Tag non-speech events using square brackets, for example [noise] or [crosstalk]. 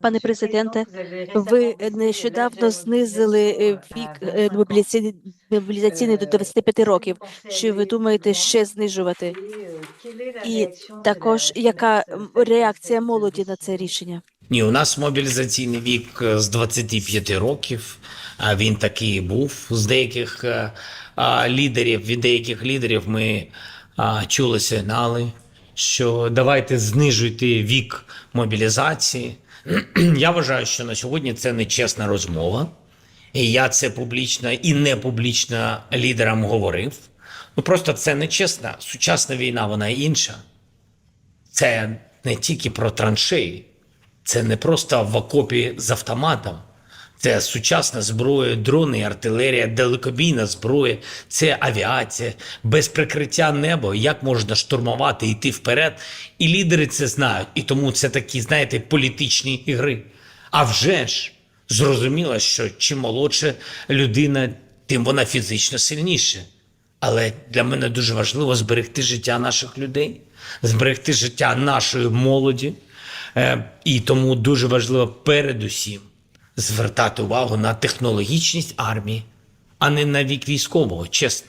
Пане президенте, ви нещодавно знизили е, вік е, мобілізаційний, до 25 років. Чи ви думаєте ще знижувати? І також яка реакція молоді на це рішення? Ні, у нас мобілізаційний вік е, з 25 років. А він такий був з деяких лідерів. Від деяких лідерів ми чули сигнали, що давайте знижуйте вік мобілізації. [clears throat] Я вважаю, що на сьогодні це нечесна розмова. І я це публічно і не публічно лідерам говорив. Ну просто це нечесна. Сучасна війна, вона інша. Це не тільки про траншеї, це не просто в окопі з автоматом. Це сучасна зброя, дрони, артилерія, далекобійна зброя, це авіація, без прикриття неба. Як можна штурмувати, йти вперед? І лідери це знають. І тому це такі, знаєте, політичні ігри. А вже ж зрозуміло, що чим молодша людина, тим вона фізично сильніша. Але для мене дуже важливо зберегти життя наших людей, зберегти життя нашої молоді. Е, І тому дуже важливо передусім звертати увагу на технологічність армії, а не на вік військового, чесно.